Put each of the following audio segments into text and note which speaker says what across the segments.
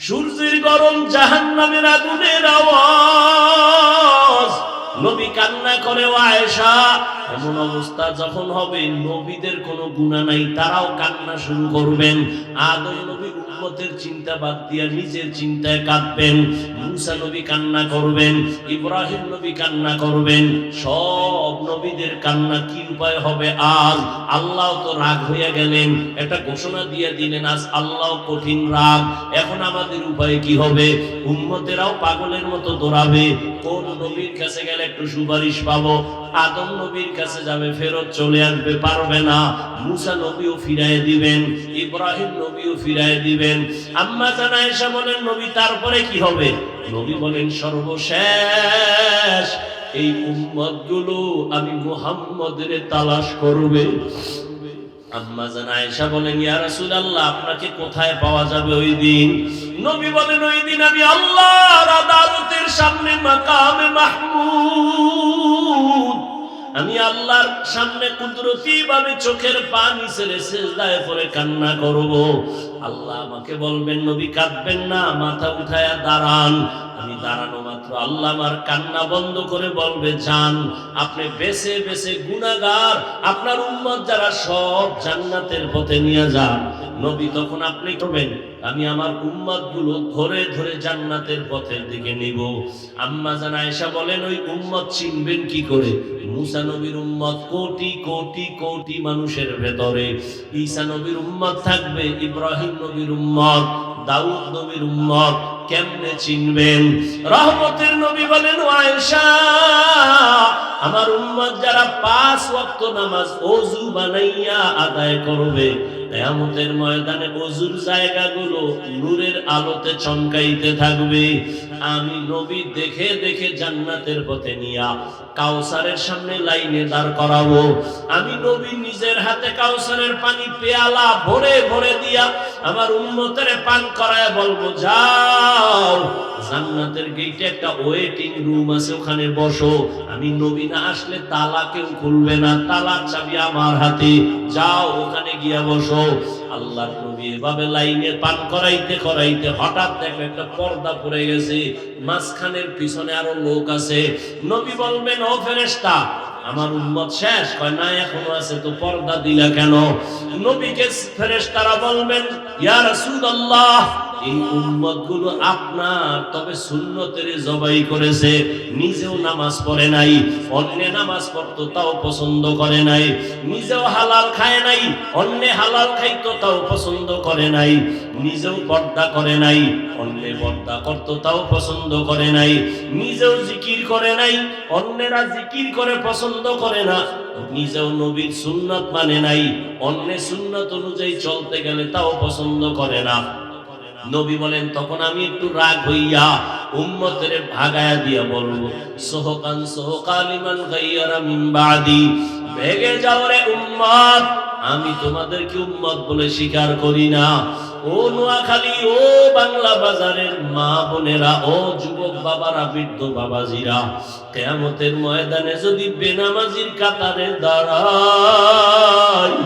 Speaker 1: সূর্যের গরম জাহান নামের আগুনের আওয়াজ। নবী কান্না করে আয়েশা, এমন অবস্থা যখন হবে, নবীদের কোনো গুণা নাই, তারাও কান্না শুরু করবেন। আদম নবী উম্মতের চিন্তা বাদ দিয়া নিজের চিন্তায় কাঁদবেন। মুসা নবী কান্না করবেন, ইব্রাহিম নবী কান্না করবেন, সব নবীদের কান্না কি উপায় হবে আজ? আল্লাহ তো রাগ হইয়া গেলেন, একটা ঘোষণা দিয়ে দিলেন, আজ আল্লাহ কঠিন রাগ। এখন আমাদের উপায় কি হবে? উম্মতেরাও পাগলের মতো দৌড়াবে, কোন নবীর কাছে গেলে একটু সুপারিশ পাবো? আদম নবীর কাছে যাবে, ফেরত চলে আসবে, পারবে না। মুসা নবীও ফিরাই দিবেন, ইব্রাহিম নবীও ফিরাই দিবেন। আম্মা জানা এসা বলেন, নবী, তারপরে কি হবে? নবী বলেন, সর্বশেষ এই উম্মতগুলো আমি মুহাম্মদের তালাশ করবে। আম্মা জান আয়েশা বলেন, ইয়া রাসূলুল্লাহ, আপনাকে কোথায় পাওয়া যাবে ওই দিন? নবী বলেন, ওই দিন আমি আল্লাহর আদালতের সামনে মাকামে মাহমুদ। আমি আল্লাহর সামনে কুদরতি ভাবে চোখের পানি ছেড়ে সেজদায় পরে কান্না করব। আল্লাহ আমাকে বলবেন, নবী, কাঁদবেন না, মাথা উঠায়া দাঁড়ান। আমি দাঁড়ানো মাত্র। আল্লাহ আমার কান্না বন্ধ করে বলবে, যান, আপনি বেছে বেছে গুনাগার আপনার উম্মত যারা সব জান্নাতের পথে নিয়ে যান। নবী, তখন আপনি করবেন, আমি আমার উম্মতগুলো ধরে ধরে জান্নাতের পথের দিকে নিব। আম্মা জান আয়েশা বলেন, ওই উম্মত চিনবেন কি করে? মুসা নবীর উম্মত কোটি কোটি কোটি মানুষের ভেতরে। ঈসা নবীর উম্মত থাকবে, ইব্রাহিম নবীর উম্মত, দাউদ নবীর উম্মত, কেমনে চিনবেন? রহমতের নবী বলেন আয়েশা, আমার উম্মত যারা পাঁচ ওয়াক্ত নামাজ ওযু বানাইয়া আদায় করবে, কিয়ামতের ময়দানে ওযুর জায়গাগুলো নূরের আলোতে চমকাইতে থাকবে। আমি নবী দেখে দেখে জান্নাতের পথে নিয়া কাউসারের সামনে লাইনে দাঁড় করাবো। আমি নবী নিজের হাতে কাউসারের পানি পেয়ালা ভরে ভরে দিয়া আমার উন্মতের পান করায় বলব, যাও, জান্নাতের গেটে একটা ওয়েটিং রুম আছে, ওখানে বসো। আমি নবী না আসলে তালা কেউ খুলবে না, তালার চাবি আমার হাতে। যাও, ওখানে গিয়া বসো। আল্লাহর নবী এভাবে লাইনে পান করাইতে করাইতে হঠাৎ দেখে একটা পর্দা পড়ে গেছে। মাঝখানের পিছনে আরও লোক আছে। নবী বলবেন, ও ফেরেশতা, আমার উম্মত শেষ। কয়, না, এখনও আছে, তো পর্দা দিলা কেন? নবীকে ফেরেশতারা বলবেন, ইয়া রাসূলুল্লাহ এই উম্মত আপনার, তবে সুন্নতের জবাই করেছে, নিজেও নামাজ পড়ে নাই, অন্য নামাজ পড়তো, তাও পছন্দ করে নাই, নিজেও হালাল খায় নাই, অন্য হালাল খাইতো, তাও পছন্দ করে নাই, নিজেও পর্দা করে নাই, অন্য পর্দা করতো, তাও পছন্দ করে নাই, নিজেও জিকির করে নাই, অন্যেরা জিকির করে পছন্দ করে না, নিজেও নবীর সুন্নত মানে নাই, অন্য সুন্নত অনুযায়ী চলতে গেলে তাও পছন্দ করে না। নবী বলেন, তখন আমি একটু রাগ হইয়া উম্মতের ভাগায়া দিয়া বলব, সোহকান সোহকালিমান গাইয়ারা মিন বাদি, ভেগে যাও রে উম্মত, আমি তোমাদেরকে উম্মত বলে স্বীকার করি না। ও নোয়াখালী, ও বাংলা বাজারের মা বোনেরা, ও যুবক বাবারা, বৃদ্ধ বাবাজিরা, কেয়ামতের ময়দানে যদি বেনামাজির কাতারে দাঁড়ায়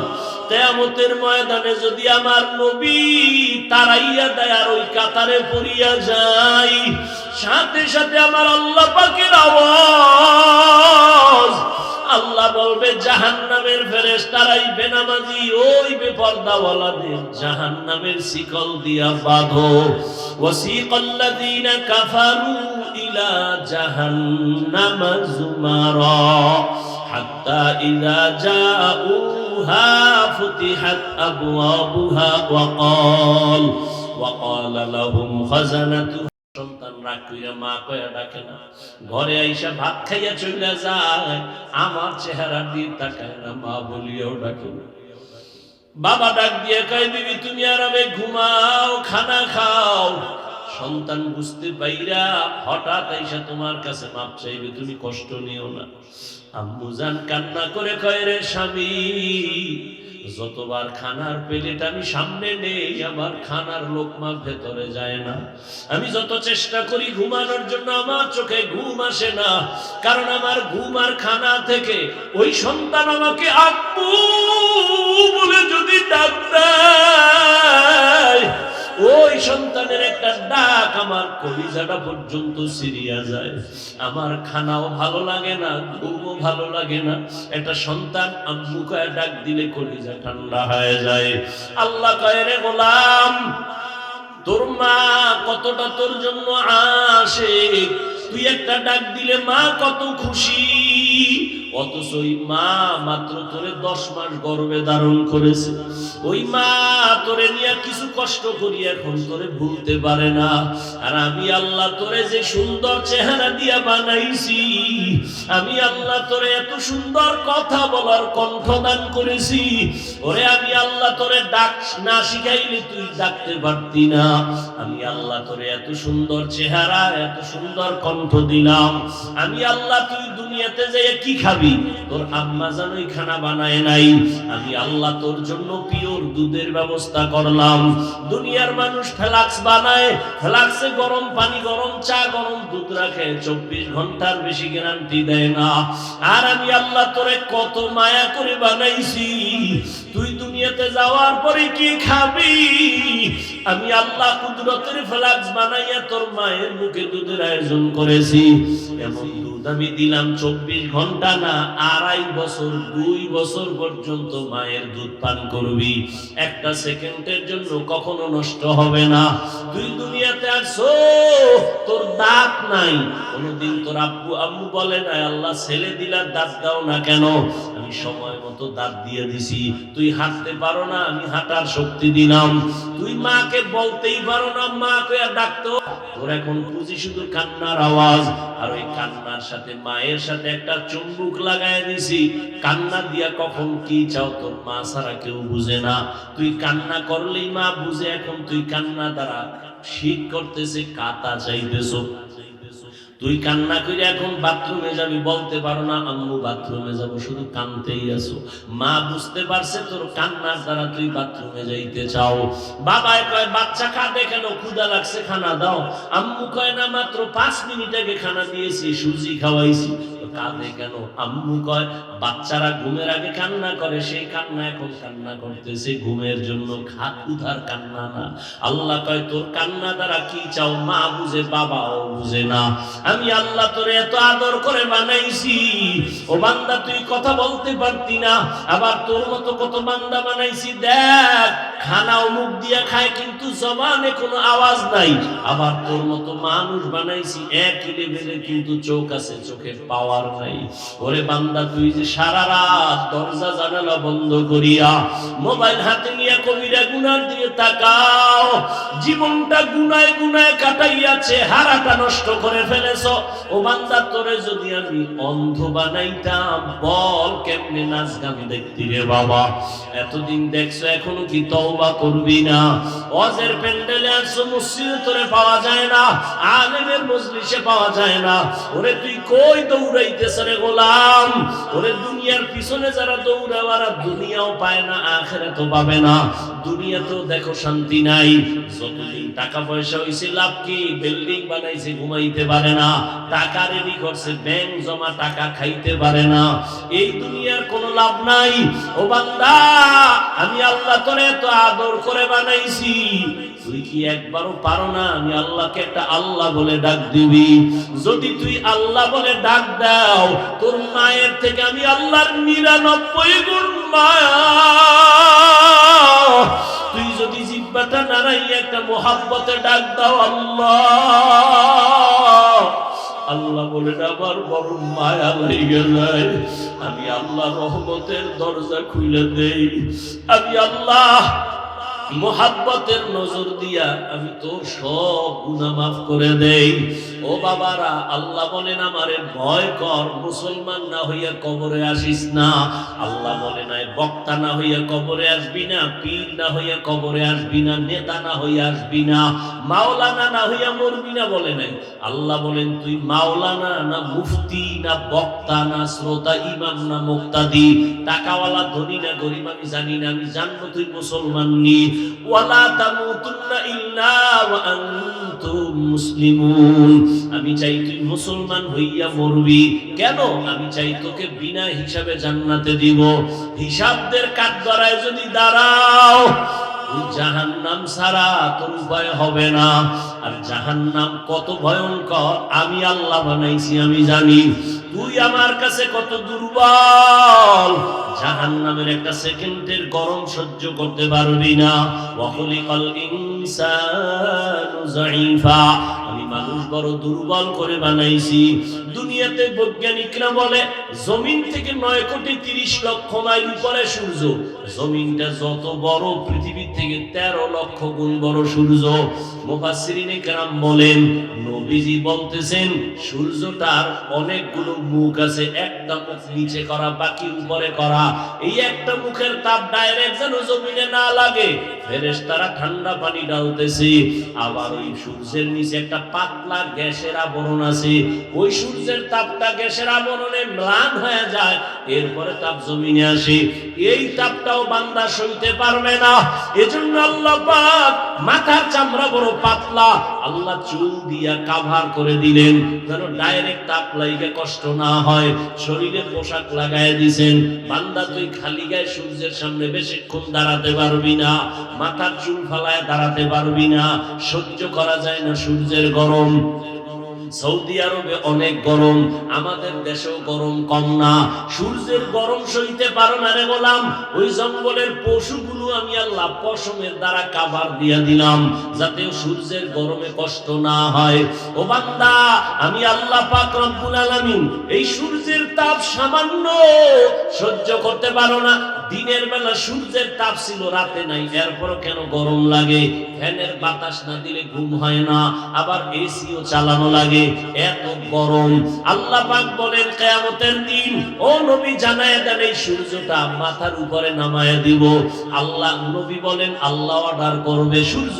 Speaker 1: কেয়ামতের ময়দানে যদি আমার নবী তারাইয়া দেয় আর ওই কাতারে পড়িয়া যাই সাথে সাথে আমার আল্লাহ পাকের আওয়াজ আল্লাহ বলবে, জাহান্নামের ফেরেশতারাই বেনামাজি, ওই বেপরদাওয়ালাদের জাহান্নামের শিকল দিয়া বাঁধো। ওয়াসিকাল্লাযীনা কাফারু ইলা জাহান্নামা যুমারা হাত্তা ইযা জাউহা ফুতিহাত আবওয়াবুহা ওয়া ক্বাল, ওয়া ক্বালা লাহুম খাজানাতুহা সন্তান মা কয়া ডাকে না। ঘরে আইসা ভাত খাইয়া চলে যায়, আমার চেহারা দিয়ে তাকায় না, মা বলিয়াও ডাকে না। বাবা ডাক দিয়ে কয়, বিবি, তুমি আরামে ঘুমাও, খানা খাও। সন্তান বুঝতে পাইরা হঠাৎ আইসা তোমার কাছে, মাপ চাইবে, তুমি কষ্ট নিও না। আম্মু জান কান্না করে কয়, রে স্বামী যতবার খানার প্লেট আমি সামনে নেই, আমার খানার লোকমা ভেতরে যায় না। আমি যত চেষ্টা করি ঘুমানোর জন্য, আমার চোখে ঘুম আসে না। কারণ আমার ঘুম আর খানা থেকে ওই সন্তান আমাকে আপু বলে যদি ডাক দেয় ওই সন্তানের একটা ডাক আমার কলিজাটা পর্যন্ত সিরিয়া যায়। আমার খানাও ভালো লাগে না, ঘুমও ভালো লাগে না। একটা সন্তান আম্মু কয়ে ডাক দিলে কলিজা ঠান্ডা হয়ে যায়। আল্লাহ কয়ে, রে গোলাম, তোর মা কতটা তোর জন্য আসে তুই একটা ডাক দিলে মা কত খুশি? অথচ ওই মা মাত্র তোরে দশ মাস গর্বে ধারণ করেছে। ওই মা তোরে নিয়ে কিছু কষ্ট করি এখন তোরে ভুলতে পারে না। আর আমি আল্লাহ তোরে যে সুন্দর চেহারা দিয়া বানাইছি, আমি আল্লাহ তোরে এত সুন্দর কথা বলার কণ্ঠ দান করেছি, ওরে আমি আল্লাহ তোরে ডাক না শিখাইলে তুই ডাকতে পারতি না। আমি আল্লাহ তোরে এত সুন্দর চেহারা, এত সুন্দর কণ্ঠ দিলাম। আমি আল্লাহ তুই দুনিয়াতে যাই কি খাবি? তোর আম্মা জানোই খানা বানায় নাই। আমি আল্লাহ তোর জন্য পিওর দুধের ব্যবস্থা করলাম। দুনিয়ার মানুষ ফ্লাক্স বানায়, ফ্লাক্সে গরম পানি, গরম চা, গরম দুধ রাখে, চব্বিশ ঘণ্টার বেশি গ্যারান্টি দেয় না। আর আমি আল্লাহ তোরে কত মায়া করে বানাইছি। তুই দুনিয়াতে যাওয়ার পরে কি খাবি? আমি আল্লাহ কুদরতের ফ্লাক্স বানাইয়া তোর মায়ের মুখে দুধের আয়োজন করেছি। এমন আমি দিলাম চব্বিশ ঘণ্টা না, আড়াই বছর, দুই বছর পর্যন্ত মায়ের দুধ পান করবি। একটা সেকেন্ডের জন্য কখনো নষ্ট হবে না। তুই দুনিয়াতে আসো, তোর দাঁত নাই। কোনোদিন তোর আব্বু, আম্মু বলে না আল্লাহ ছেলে দিলার দাঁত দাও না কেন? আমি সময় মতো দাঁত দিয়ে দিছি। তুই হাঁটতে পারো না, আমি হাঁটার শক্তি দিলাম। তুই মাকে বলতেই পারো না মা কে ডাকতো তোর এখন বুঝি শুধু কান্নার আওয়াজ, আর ওই কান্নার সাথে, মায়ের সাথে একটা চুম্বুক লাগায় দিছি। কান্না দিয়া কখন কি চাও তোর মা ছাড়া কেউ বুঝে না। তুই কান্না করলেই মা বুঝে, এখন তুই কান্না দ্বারা ঠিক করতেছে কাতা চাইতেছো। তুই কান্না করে এখন বাথরুমে যাবি, বলতে পারো না, আম্মু বাথরুমে যাব, শুধু কানতেই আছো। মা বুঝতে পারছে তোর কান্নার দ্বারা তুই বাথরুমে যাইতে চাও। বাবায় কয়, বাচ্চা খাবে কেন? ক্ষুদা লাগছে, খানা দাও। আম্মু কয়, না, মাত্র পাঁচ মিনিট আগে খানা দিয়েছি, সুজি খাওয়াইছি। কাঁদে কেন? আম্মু কয়, বাচ্চারা ঘুমের আগে কান্না করে, সেই কান্না এখন কান্না করতেছে, ঘুমের জন্য খা ক্ষুধার কান্না না। আল্লাহ কয়, তোর কান্না দ্বারা কি চাও? মা বুঝে, বাবাও বুঝে না। আমি আল্লাহ তোরে এত আদর করে বানাইছি। ও বান্দা, তুই কথা বলতে পারতি না। আবার তোর মতো কত বান্দা বানাইছি, দেখ খানাও মুখ দিয়া খায়, কিন্তু জবানে কোনো আওয়াজ নাই। আবার তোর মতো মানুষ বানাইছি, একই লেভেলে কিন্তু চোখ আছে চোখের পাওয়ার নাই। ওরে বান্দা, তুই যে সারা রাত দরজা, জানালা বন্ধ করিয়া মোবাইল হাতে নিয়ে কবিরা গুনার দিয়ে তাকাও, জীবনটা গুনায় গুনায় কাটাইয়াছে, হারাটা নষ্ট করে ফেলেছ। ও বান্দা, তোরে যদি আমি অন্ধ বানাইতাম, বল কেমনে নাচ গান দেখতি রে বাবা। এতদিন দেখছ, এখনও কি তওবা করবি না? অজের প্যান্ডেলে আসছো মসজিদে তোরে পাওয়া যায় না, আলেমের মজলিসে পাওয়া যায় না। ওরে, তুই কই দৌড়াইতেছ রে গোলাম। ওরে দুনিয়ার পিছনে যারা দুনিয়াও পায় না, আখেরাতও পাবে না। দুনিয়াতেও দেখো শান্তি নাই। যতদিন টাকা পয়সা হইছে, লাভ কি? বিল্ডিং বানাইছে, ঘুমাইতে পারে না। টাকা রেডি করছে ব্যাংক জমা, টাকা খাইতে পারে না। এই দুনিয়ার কোনো লাভ নাই। ও বান্দা, আমি আল্লাহ তোরে এত আদর করে বানাইছি। তুই কি একবারও পারো না? আমি আল্লাহকে একটা আল্লাহ বলে ডাক দিবি। যদি তুই আল্লাহ বলে ডাক দাও, তোর মায়ের থেকে আমি আল্লাহর নিরানব্বই গুণ মায়া। তুই যদি জিব্বাটা নাড়াই একটা মোহাব্বতে ডাক দাও আল্লাহ। আল্লাহ বলে আবার বড় মায়া লেগে যায়। আমি আল্লাহ রহমতের দরজা খুলে দেই। আমি আল্লাহ মোহাব্বতের নজর দিয়া আমি তোর সব গুনাহ মাফ করে দেই। ও বাবারা, আল্লাহ বলেন, আমারে ভয় কর, মুসলমান না হইয়া কবরে আসিস না। আল্লাহ বলে নাই বক্তা না হইয়া কবরে আসবি না, পীর না হইয়া কবরে আসবি না, নেতা না হইয়া আসবি না, মাওলানা না হইয়া মরবি না বলে নাই। আল্লাহ বলেন, তুই মাওলানা না মুফতি না বক্তা না শ্রোতা, ইমাম না মুক্তাদি, টাকাওয়ালা, ধনী না গরিব, আমি জানি না, আমি জানব তুই মুসলমান নি। আমি চাই তুই মুসলমান হইয়া মরবি। কেন? আমি চাই তোকে বিনা হিসাবে জান্নাতে দিব। হিসাবদের কাজ দ্বারায় যদি দাঁড়াও জাহান নাম সারা তোর উপায় হবে না। আর জাহান্নাম কত ভয়ঙ্কর, আমি আল্লাহ বানাইছি, আমি জানি। তুই আমার কাছে কত দুর্বল। জাহান্নামের একটা সেকেন্ডের গরম সহ্য করতে পারবি না। ওয়াকুলিকাল ইনসানু যায়ীফা আমি মানুষ বড় দুর্বল করে বানাইছি। দুনিয়াতে বৈজ্ঞানিকরা বলে, জমিন থেকে নয় কোটি তিরিশ লক্ষ মাইল উপরে সূর্য। জমিনটা যত বড়, পৃথিবীর থেকে তেরো লক্ষ গুণ বড় সূর্য। মুফাসসিরিনে বলেন, নবীজি বলতেছেন, সূর্যটার অনেকগুলো মুখ আছে, একটা মুখ নিচে করা, বাকি উপরে করা। এই একটা মুখের তাপ ডাইরেক্ট যেন জমিনে না লাগে। ফেরেশতারা ঠান্ডা পানি আবার ওই সূর্যের নিচে একটা পাতলা গ্যাসের আবরণ আছে। ওই সূর্যের তাপটা গ্যাসের আবরণে ম্লান হয়ে যায়, এরপরে তাপ জমিনে আসে। এই তাপটাও বান্দা সইতে পারবে না। এজন্য আল্লাহ পাক মাথার চামড়া বড় পাতলা, আল্লাহ চুল দিয়া কাভার করে দিলেন, যেন ডাইরেক্ট তাপ লাইগে কষ্ট না হয়। শরীরে পোশাক লাগায় দিছেন। বান্দা তুই খালি গায়ে সূর্যের সামনে বেশিক্ষণ দাঁড়াতে পারবি না, মাথার চুল ফালায় দাঁড়াতে পারবি না, সহ্য করা যায় না সূর্যের গরম। সৌদি আরবে অনেক গরম, আমাদের দেশেও গরম কম না। সূর্যের গরম সইতে পারো না রে গোলাম। ওই জঙ্গলের পশুগুলো আমি আল্লাহ পশমের দ্বারা কাভার দিয়া দিলাম যাতে সূর্যের গরমে কষ্ট না হয়। ও বান্দা, আমি আল্লাহ পাক রব্বুল আলামিন এই সূর্যের তাপ সামান্য সহ্য করতে পারো না। দিনের বেলা সূর্যের তাপ ছিল, রাতে নাই। এরপরও কেন গরম লাগে? ফ্যানের বাতাস না দিলে ঘুম হয় না। আবার এসিও চালানো লাগে। এত গরম। আল্লাহ পাক বলেন, কিয়ামতের দিন ও নবী জানায় দেন, এই সূর্যটা মাথার উপরে নামায় দিব। আল্লাহ, নবী বলেন, আল্লাহ অর্ডার করবে সূর্য।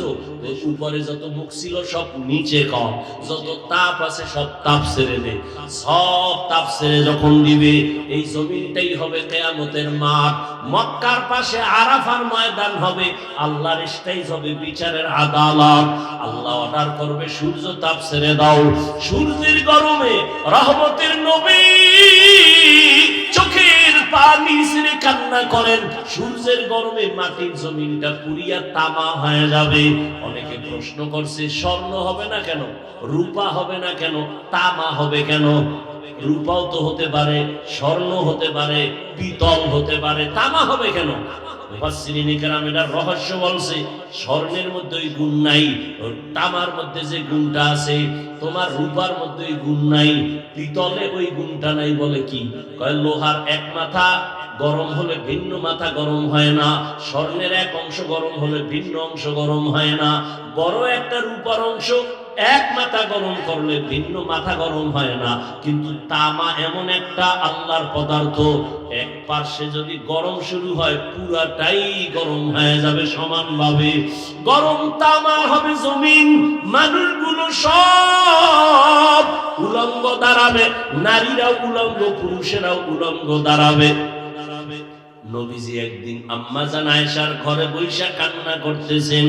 Speaker 1: উপরে যত মুখ ছিল সব নিচে কম। যত তাপ আছে সব তাপ ছেড়ে দে। সব তাপ ছেড়ে যখন দিবে, এই জমিনটাই হবে কেয়ামতের মাঠ। মক্কার পাশে আরাফার ময়দান হবে, আল্লাহর স্টাইজ হবে বিচারের আদালত। আল্লাহ অর্ডার করবে, সূর্য তাপ ছেড়ে দাও। সূর্যের গরমে রহমতের নবী চোখের পানি ছেড়ে কান্না করেন। সূর্যের গরমে মাটির জমিনটা পুরিয়া তামা হয়ে যাবে। অনেকে প্রশ্ন করছে, স্বর্ণ হবে না কেন? রূপা হবে না কেন? তামা হবে কেন? রূপাও তো হতে পারে, স্বর্ণ হতে পারে, পিতল হতে পারে, তামা হবে কেন? রহস্য বলছে, স্বর্ণের মধ্যে ওই গুণ নাই, তামার মধ্যে যে গুণটা আছে তোমার রূপার মধ্যে ওই গুণ নাই, পিতলে ওই গুণটা নাই বলে কি? কয়, লোহার এক মাথা গরম হলে ভিন্ন মাথা গরম হয় না, স্বর্ণের এক অংশ গরম হলে ভিন্ন অংশ গরম হয় না, বড় একটা রূপার অংশ এক মাথা গরম করলে ভিন্ন মাথা গরম হয় না। কিন্তু তামা এমন একটা আল্লাহর পদার্থ, এক পার্শ্বে যদি গরম শুরু হয়, পুরাটাই গরম হয়ে যাবে সমানভাবে। গরম তামা হবে জমিন, মানুষগুলো সব উলঙ্গ দাঁড়াবে, নারীরাও উলঙ্গ, পুরুষেরাও উলঙ্গ দাঁড়াবে। নবীজি একদিন আম্মাজান আয়েশার ঘরে বৈশা কান্না করতেছেন।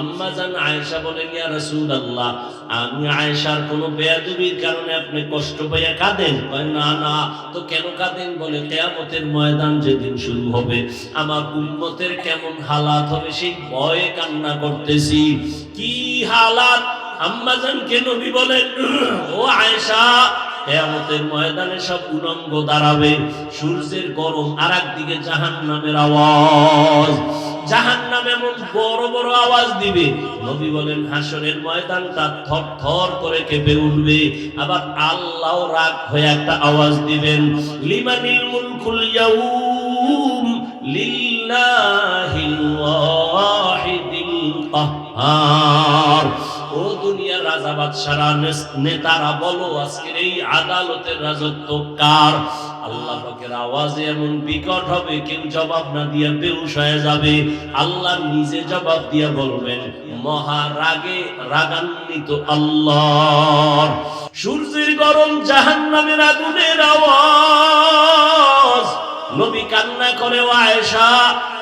Speaker 1: আম্মাজান আয়েশা বলেন, ইয়া রাসূলুল্লাহ, আমি আয়েশার কোন বেয়াদবির কারণে আপনি কষ্ট পাইয়া কাঁদেন? কয়, না না, তো কেন কাঁদেন? বলে, কিয়ামতের ময়দান যেদিন শুরু হবে, আমার উম্মতের কেমন হালাত হবে সেই ভয়ে কান্না করতেছি। কি হালাত? আম্মাজানকে নবী বলেন, ও আয়েশা কেয়ামতের ময়দানে সব উলঙ্গ দাঁড়াবে। সূর্যের গরম আর একদিকে জাহান নামের আওয়াজ। জাহান নাম এমন বড় বড় আওয়াজ দিবে। নবী বলেন, হাসরের ময়দানটা থর থর করে কেঁপে উঠবে। আবার আল্লাহ রাগ হয়ে একটা আওয়াজ দিবেন, লিমানিল মুলকুল ইয়াউম লিল্লাহিল ওয়াহিদিল কাহ্হার নেতারা বলো, আজকের এই আদালতের রাজত্ব কার? আল্লাহ আওয়াজে এমন বিকট হবে, কেউ জবাব না দিয়ে বেউস হয়ে যাবে। আল্লাহ নিজে জবাব দিয়ে বলবেন মহা রাগে রাগান্বিত আল্লাহ সূর্যের গরম জাহান্নামের আগুনের আওয়াজ। নবী কান্না করে আয়েশা,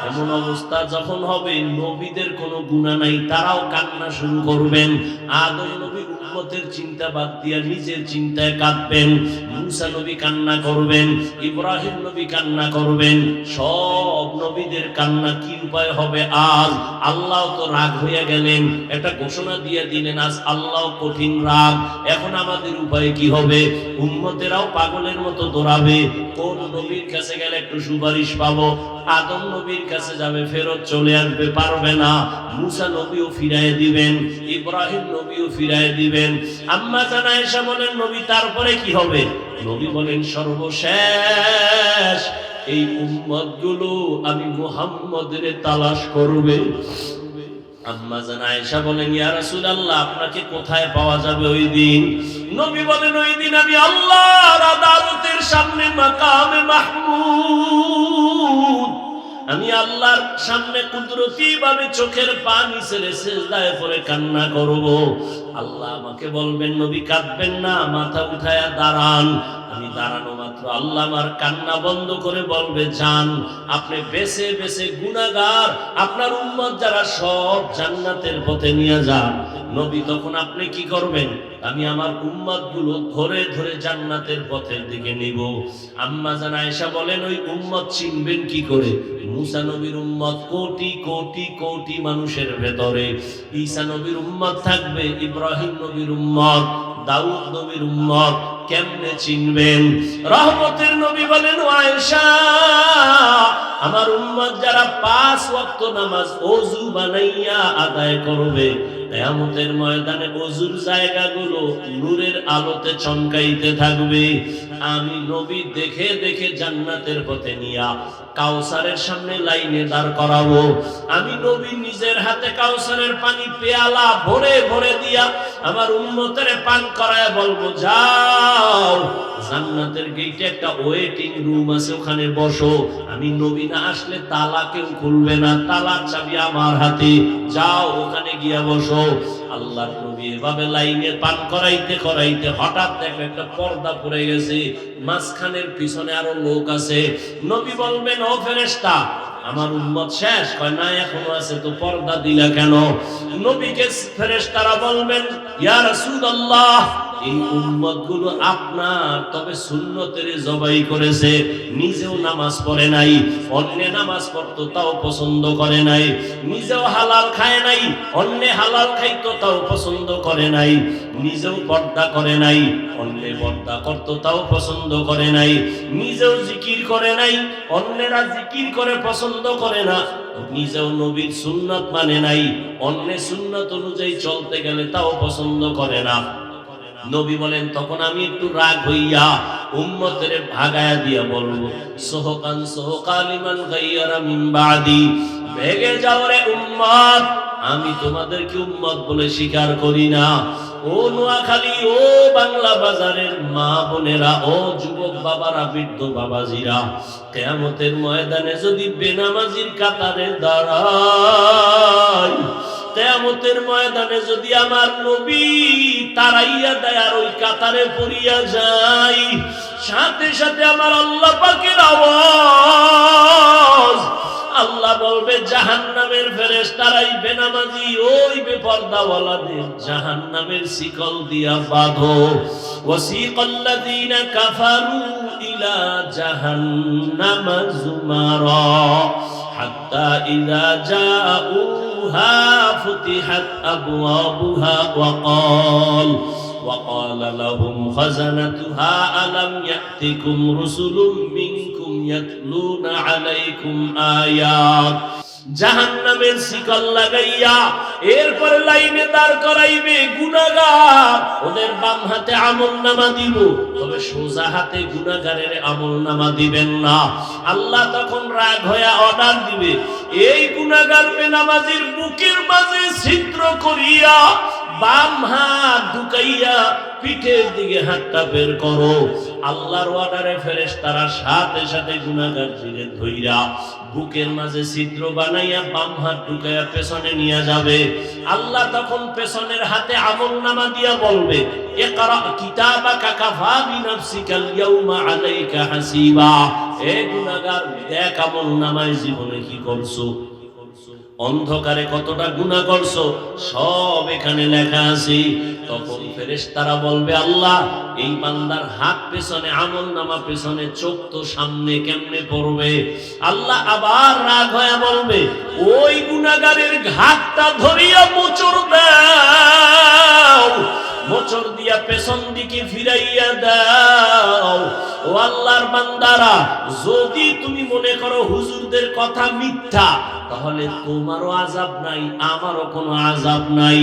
Speaker 1: এমন অবস্থা যখন হবে, নবীদের কোনো গুণা নাই, তারাও কান্না শুরু করবেন। আদম নবী উম্মতের চিন্তা বাদ দিয়া নিজের চিন্তায় কাঁদবেন। মুসা নবী কান্না করবেন, ইব্রাহিম নবী কান্না করবেন। সব নবীদের কান্না কি উপায় হবে আজ? আল্লাহ তো রাগ হইয়া গেলেন। একটা ঘোষণা দিয়ে দিলেন, আজ আল্লাহ কঠিন রাগ। এখন আমাদের উপায় কি হবে? উম্মতেরাও পাগলের মতো দৌড়াবে। কোন নবীর কাছে গেলে একটু সুপারিশ পাবো। আদম নবীর কাছে যাবে, ফেরত চলে আসবে, পারবে না। মুসা নবীও ফিরায় দিবেন, ইব্রাহিম নবীও ফিরায় দিবেন। আম্মা জানা এসে বলেন, নবী, তারপরে কি হবে? নবী বলেন, সর্বশেষ এই উম্মতগুলো আমি মুহাম্মদের তালাশ করবে। আম্মা আয়েশা বলেন, ইয়া রাসূলুল্লাহ, আপনাকে কোথায় পাওয়া যাবে ওই দিন? নবী বলেন, ওই দিন আমি আল্লাহর আদালতের সামনে মাকামে মাহমুদ। আমি আল্লাহর সামনে কুদরতি ভাবে চোখের পানি ছেড়ে সেজদায় পরে কান্না করব। আল্লাহ আমাকে বলবেন, নবী কাঁদবেন না, মাথা উঠায়া দাঁড়ান। আমি দাঁড়ানো মাত্র। আল্লাহ আমার কান্না বন্ধ করে বলবে, যান, আপনি বেছে বেছে গুনাগার আপনার উম্মত যারা সব জান্নাতের পথে নিয়ে যান। নবী তখন, আপনি কি করবেন? আমি আমার উম্মতগুলো ধরে ধরে জান্নাতের পথের দিকে নিব। আম্মা জানা এসা বলেন, ওই উম্মত চিনবেন কি করে? মুসা নবীর উম্মত কোটি কোটি কোটি মানুষের ভেতরে। ঈসা নবীর উম্মত থাকবে ইব্রাহিম নবীর উম্মত দাউদ নবীর উম্মত কেমনে চিনবেন? রহমতের নবী বলেন আয়েশা আমার উম্মত যারা পাঁচ ওয়াক্ত নামাজ ওযু বানাইয়া আদায় করবে, কিয়ামতের ময়দানে জায়গাগুলো নূরের আলোতে চমকাইতে থাকবে। আমি নবী দেখে দেখে জান্নাতের পথে নিয়া কাউসারের সামনে লাইনে দাঁড় করাবো। আমি নবী নিজের হাতে কাউসারের পানি পেয়ালা ভরে ভরে দিয়া আমার উন্মতের পান করায় বলব, যাও, জান্নাতের গেটে একটা ওয়েটিং রুম আছে, ওখানে বসো। আমি নবী না আসলে তালা কেউ খুলবে না। তালার চাবি আমার হাতে। যাও, ওখানে গিয়া বসো। আল্লাহর নবী এভাবে লাইনে পান করাইতে করাইতে হঠাৎ দেখো একটা পর্দা পড়ে গেছে। মাঝখানের পিছনে আরও লোক আছে। নবী বলবেন, ও ফেরেশতা, আমার উম্মত শেষ। কয়, না, এখনও আছে, তো পর্দা দিলা কেন? নবীকে ফেরেশতারা বলবেন, ইয়া এই উম্মতগুলো আপনার, তবে সুন্নতের জবাই করেছে, নিজেও নামাজ পড়ে নাই, অন্য নামাজ পড়তো, তাও পছন্দ করে নাই, নিজেও হালাল খায় নাই, অন্য হালাল খাইতো, তাও পছন্দ করে নাই, নিজেও পর্দা করে নাই, অন্য পর্দা করতো, তাও পছন্দ করে নাই, নিজেও জিকির করে নাই, অন্যেরা জিকির করে পছন্দ করে না, নিজেও নবীর সুন্নত মানে নাই, অন্য সুন্নত অনুযায়ী চলতে গেলে তাও পছন্দ করে না। নবী বলেন, তখন আমি একটু রাগ হইয়া উম্মতের ভাগায়া দিয়া বলব, সোহকান সোহকালিমান গাইয়ারা মিন বাদি, ভেগে যাও রে উম্মত, আমি তোমাদেরকে উম্মত বলে স্বীকার করি না। ও নোয়াখালী, ও বাংলা বাজারের মা বোনেরা, ও যুবক বাবারা, বৃদ্ধ বাবাজিরা, কেয়ামতের ময়দানে যদি বেনামাজির কাতারে দাঁড়ায় কেয়ামতের ময়দানে যদি আমার নবী তারাইয়া দেয় আর ওই কাতারে পড়িয়া যাই সাথে সাথে আমার আল্লাহ পাকের আওয়াজ। আল্লাহ বলবে, জাহান্নামের ফেরেশ তারাই বেনামাজি, ওই বেপর্দাওয়ালাদের জাহান্নামের শিকল দিয়া বাঁধো। ওয়াসিকাল্লাযীনা কাফারু ইলা জাহান্নামা যুমারা হাত্তা ইযা জাউহা ফুতিহাত আবওয়াবুহা ওয়া ক্বাল وقال لهم خزنتها ألم يأتكم رسل منكم يتلون عليكم آيات জাহান্নামের শিকল লাগাইয়া এরপরে লাইনে দাঁড় করাইবে গুনাগার ওদের বাম হাতে আমল নামা দিব, তবে সোজা হাতে গুনাগারের আমল নামা দিবেন না। আল্লাহ তখন রাগ হয়ে অর্ডার দিবে, এই গুনাগার বেনামাজির বুকের মাঝে ছিদ্র করিয়া বাম হাত ঢুকাইয়া পিঠের দিকে হাতটা বের করো। আল্লাহর ফেরেস তারা সাথে সাথে ধইরা বুকের মাঝে ছিদ্র বানাইয়া বাম হাত ঢুকাইয়া পেছনে নিয়ে যাবে। আল্লাহ তখন পেছনের হাতে আমল নামা দিয়া বলবে, ইকরা কিতাবাকা কাফা বিনাফসিকাল ইয়াউমা আলাইকা হাসিবা। এ গুনাহগার দেখ আমল নামায় জীবনে কি করছ? অন্ধকারে কতটা গুণা করছ, সব এখানে লেখা আছে। তখন ফেরেশতারা বলবে, আল্লাহ, এই বান্দার হাত পেছনে, আমল নামা পেছনে, চোখ তো সামনে কেমনে পড়বে? আল্লাহ আবার রাগ হয়ে বলবে, ওই গুণাগারের ঘাতটা ধরিয়া প্রচুর দাও। মোচড় দিয়া পেছন দিকে ফিরাইয়া দাও। ও আল্লাহর বান্দারা, যদি তুমি মনে করো হুজুরদের কথা মিথ্যা, তাহলে তোমারও আজাব নাই, আমারও কোনো আজাব নাই।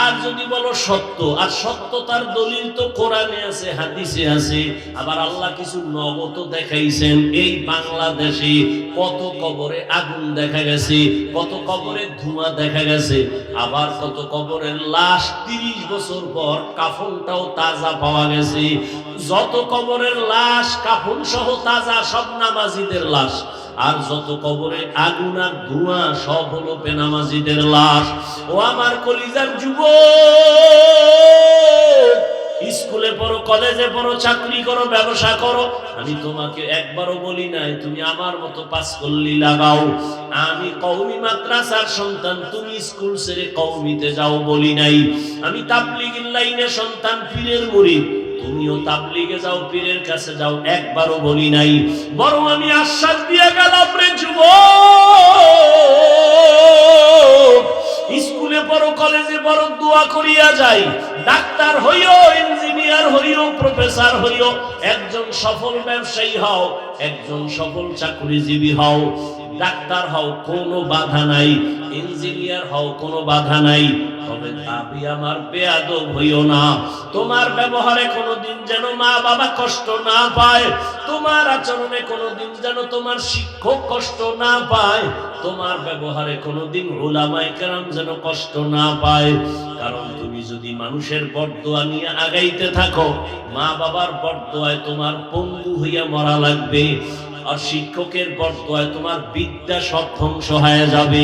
Speaker 1: আর যদি বলো সত্য, আর সত্যতার দলিল তো কোরআনে আছে, হাদিসে আছে, আবার আল্লাহ কিছু নগত দেখাইছেন, এই বাংলাদেশে কত কবরে আগুন দেখা গেছে, কত কবরে ধোঁয়া দেখা গেছে, আবার কত কবরের লাশ তিরিশ বছর পর কাফনটাও তাজা পাওয়া গেছে। যত কবরের লাশ কাফন সহ তাজা সব নামাজিদের লাশ। আর যত কবরে আগুন আর ধোঁয়া, সব হলো বেনামাজিদের লাশ। ও আমার কলিজার যুব স্কুলে পড়ো, কলেজে পড়ো, চাকরি করো, ব্যবসা করো। আমি তোমাকে একবারও বলি নাই, তুমি আমার মতো পাস করলি লাগাও। আমি কৌমি মাদ্রাসার সন্তান, তুমি স্কুল ছেড়ে কৌমিতে যাও বলি নাই। আমি তাবলিগের লাইনে সন্তান, পীরের মুরিদ তুমিও তাবলিগে যাও, পীরের কাছে যাও, একবারও বলি নাই। বরং আমি আশ্বাস দিয়ে গেলাম রে স্কুলে পড়ো কলেজে পড়ো দোয়া করিয়া যাই। ডাক্তার হইও ইঞ্জিনিয়ার হইও প্রফেসর হইও। একজন সফল ব্যবসায়ী হও, একজন সফল চাকরিজীবী হও। ডাক্তার হও কোনো বাধা নাই, ইঞ্জিনিয়ার হও কোনো বাধা নাই, তবে দাবি আমার বেয়াদব হইও না। তোমার ব্যবহারে কোনোদিন যেন মা বাবা কষ্ট না পায়, তোমার আচরণে কোনোদিন যেন তোমার শিক্ষক কষ্ট না পায়, তোমার ব্যবহারে কোনোদিন ওলামাই কেরাম যেন কষ্ট না পায়। কারণ তুমি যদি মানুষের বরদোয়া নিয়ে আগাইতে থাকো, মা বাবার বরদোয়ায় তোমার পঙ্গু হইয়া মরা লাগবে। আর শিক্ষকের বরদোয়ায় তোমার বিদ্যা সব ধ্বংস হয়ে যাবে।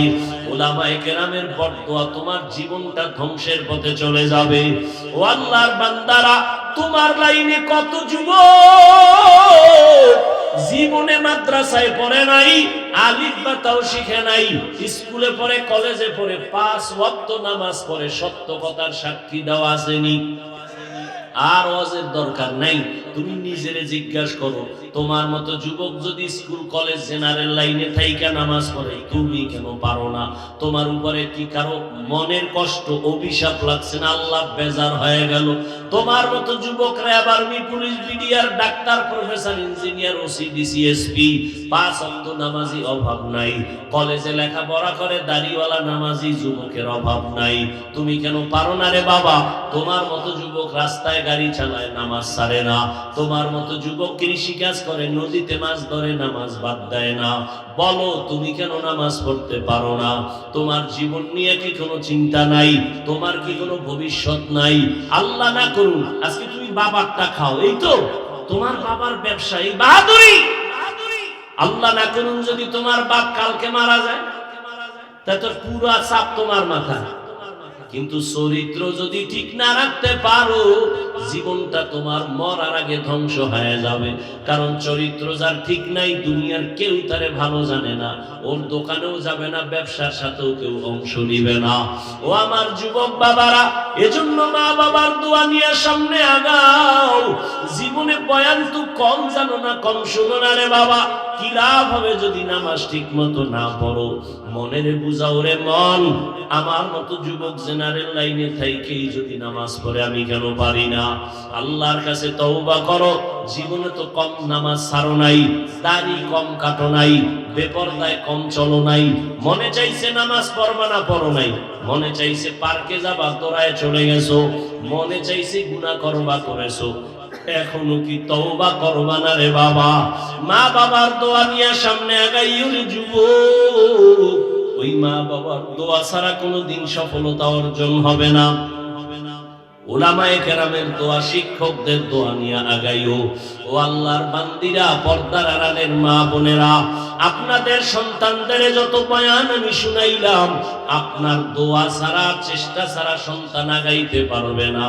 Speaker 1: ওলামায়ে কেরামের বরদোয়া তোমার জীবনটা ধ্বংসের পথে চলে যাবে। ও আল্লাহর বান্দারা, তোমার লাইনে কত যুবক? জীবনে মাদ্রাসায় পড়ে নাই, আলিফ বা তাও শিখে নাই, স্কুলে পড়ে, কলেজে পড়ে, পাঁচ ওয়াক্ত নামাজ পড়ে, সত্য কথার সাক্ষী দেওয়া আসেনি। আর ওয়াজের দরকার নাই। তুমি নিজেরে জিজ্ঞাসা করো, তোমার মতো যুবক যদি স্কুল, কলেজ, জেনারেল লাইনে থাইকা নামাজ পড়ে, তুমি কেন পারো না? তোমার উপরে কি কারও মনের কষ্ট, অভিশাপ লাগছে না? আল্লাহ বেজার হয়ে গেল। তোমার মতো যুবকরা আবার me police, BDR, doctor, professor, engineer, OC DCSP পাঁচ অন্ত নামাজি অভাব নাই। কলেজে লেখাপড়া করে দাড়িওয়ালা নামাজি যুবকের অভাব নাই। তুমি কেন পারো না রে বাবা? তোমার মতো যুবক রাস্তায় গাড়ি চালায়, নামাজ ছাড়ে না। তোমার মতো যুবক কৃষি কাজ করে, নদীতে মাছ ধরে, নামাজ বাদ দেয় না। বলো, তুমি কেন নামাজ পড়তে পারো না? তোমার জীবন নিয়ে কি কোনো চিন্তা নাই? তোমার কি কোনো ভবিষ্যৎ নাই? আল্লাহ না করুন, আজকে তুমি বাবারটা খাও। এই তো, তোমার বাবার ব্যবসা, এই বাহাদুরি। আল্লাহ না করুন যদি তোমার বাপ কালকে মারা যায়, তা তো পুরা চাপ তোমার মাথা কিন্তু চরিত্র যদি ঠিক না রাখতে পারো, জীবনটা তোমার মরার আগে ধ্বংস হয়ে যাবে। কারণ চরিত্র যার ঠিক নাই, দুনিয়ার কেউ তারে ভালো জানে না। ওর দোকানেও যাবে না, ব্যবসার সাথেও কেউ অংশ নিবে না। ও আমার যুবক বাবারা এজন্য মা বাবার দোয়া নিয়ে সামনে আগাও। জীবনে বয়ান তো কম জানো না, কম শুনো না রে বাবা। কি লাভ হবে যদি নামাজ ঠিক মতো না পড়ো? মনের বুঝাও রে মন। আমার মতো যুবক জেনারেল লাইনে থাইকেই যদি নামাজ পড়ে আমি কেন পারি না? আল্লাহর কাছে তওবা করো। জীবনে তো কম নামাজ ছাড়ো নাই, দাড়ি কম কাটো নাই, বেপরদায় কম চলো নাই। মনে চাইছে নামাজ পড়বা না পড়ো নাই। মনে চাইছে পার্কে যাবা তোরায় চলে গেছো। মনে চাইছে গুনাহ করবা, করেছ। এখনও কি তওবা করবা না রে বাবা? মা বাবার দোয়া নিয়ে সামনে আগাইও রে ওই মা বাবার দোয়া ছাড়া কোনোদিন সফলতা অর্জন হবে না। ওলামায়ে কেরামের দোয়া, শিক্ষকদের দোয়া নিয়ে আগাইও। ও আল্লাহর বান্দিরা, পর্দার আড়ালের মা বোনেরা আপনাদের সন্তানদের যত বয়ান আমি শুনাইলাম, আপনার দোয়া ছাড়া, চেষ্টা ছাড়া সন্তান আগাইতে পারবে না।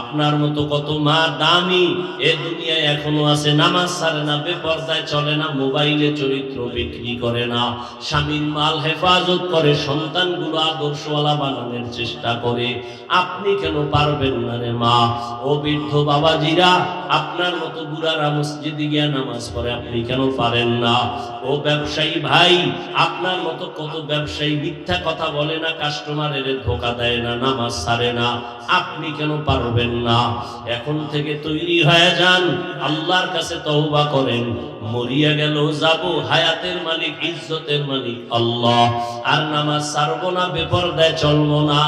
Speaker 1: আপনার মতো কত মা দামি এ দুনিয়ায় এখনও আছে, নামাজ ছাড়ে না, বেপর্দায় চলে না, মোবাইলে চরিত্র বিক্রি করে না। স্বামীর মাল হেফাজত করে, সন্তানগুলো আদর্শওয়ালা বানানোর চেষ্টা করে। আপনি কেন পারবেন না রে মা? ও বৃদ্ধ বাবাজিরা, আপনার মতো বুড়ারা মসজিদে গিয়া নামাজ পড়ে, আপনি কেন পারেন না? ও ব্যবসায়ী ভাই, আপনার মতো কত ব্যবসায়ী মিথ্যা কথা বলে না, কাস্টমারের ধোকা দেয় না, নামাজ ছাড়ে না, আপনি কেন পারবেন না? এখন থেকে তৈরি হয়ে যান, আল্লাহর কাছে তওবা করেন, মরিয়া গেল, যাব, হায়াতের মালিক, ইজ্জতের মালিক, আল্লাহ। আর নামাজ ছাড়বো না, বেপরদায় চলবো না,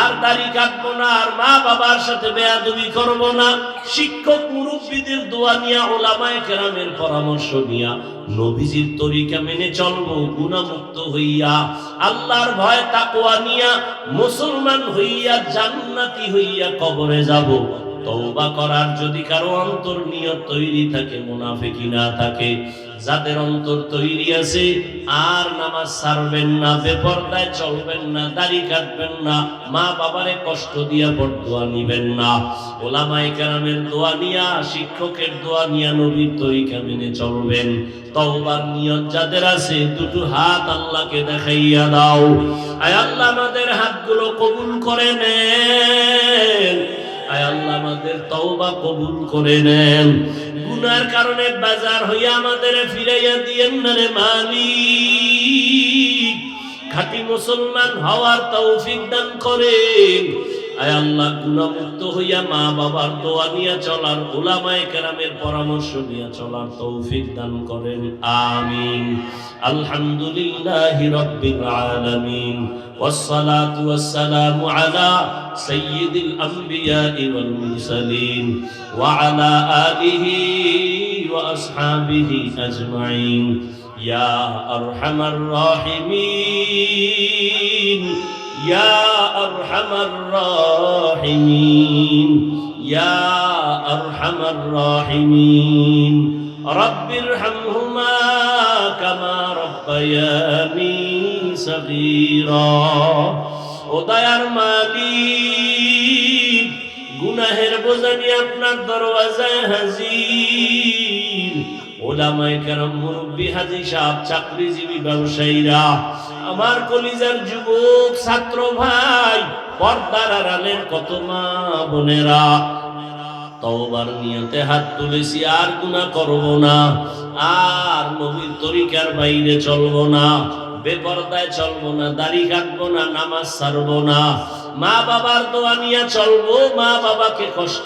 Speaker 1: আর দাড়ি কাটবো না, আর মা বাবার সাথে বেয়াদবি করব না, শিক্ষক মুরব্বীদের দোয়া নিয়া ওলামায়ে কেরামের পরামর্শ নিয়া নবীজির তরিকা মেনে চলবো, গুণামুক্ত হইয়া, আল্লাহর ভয়, তাকওয়া নিয়া মুসলমান হইয়া, জান্নাতি হইয়া কবরে যাব। তওবা করার যদি কারও অন্তর নিয়ত তৈরি থাকে মুনাফিকি না থাকে যাদের অন্তর তৈরি আছে, আর নামাজ ছাড়বেন না, বেপরদায় চলবেন না, দাড়ি কাটবেন না, মা বাবারে কষ্ট দিয়া বরদোয়া নিবেন না। ওলামায়ে কেরামের দোয়া নিয়া, শিক্ষকের দোয়া নিয়া নবীর তরিকা মেনে চলবেন। তওবার নিয়ত যাদের আছে, দুটো হাত আল্লাহকে দেখাইয়া দাও। আয় আল্লাহ আমাদের হাতগুলো কবুল করে নেন। আয় আল্লাহ আমাদের তওবা কবুল করে নেন। গুনার কারণে বাজার হইয়া আমাদের ফিরাইয়া দিয়েন না রে মালিক। খাঁটি মুসলমান হওয়ার তৌফিক দান করেন। আয় আল্লাহ গুণামুক্ত হইয়া মা বাবার দোয়া নিয়ে চলার ওলামায়ে কেরামের পরামর্শ নিয়ে চলার তৌফিক দান করেন আমিন আলহামদুলিল্লাহি রাব্বিল আলামিন والصلاة والسلام على سيد الأنبياء والمرسلين وعلى آله وأصحابه أجمعين يا أرحم الراحمين يا أرحم الراحمين يا أرحم الراحمين رب ارحمهما كما ربياني صغيرا ও দয়ার মালিক গুনাহের বোঝানি আপনার দরওয়াজায় হাজির ওলামায়ে কেরাম মুরব্বী হাজি সাহেব চাকরিজীবী ব্যবসায়ীরা আমার কলিজার যুবক ছাত্র ভাই, পর্দার আড়ালের কত মা বোনেরা। তওবার নিয়তে হাত তুলেছি, আর গুনাহ করব না। আর নবীর তরিকার বাইরে চলবো না। বেপরদায় চলবো না, দাড়ি কাটবো না, নামাজ ছাড়বো না। মা বাবার দোয়া নিয়ে চলবো, মা বাবাকে কষ্ট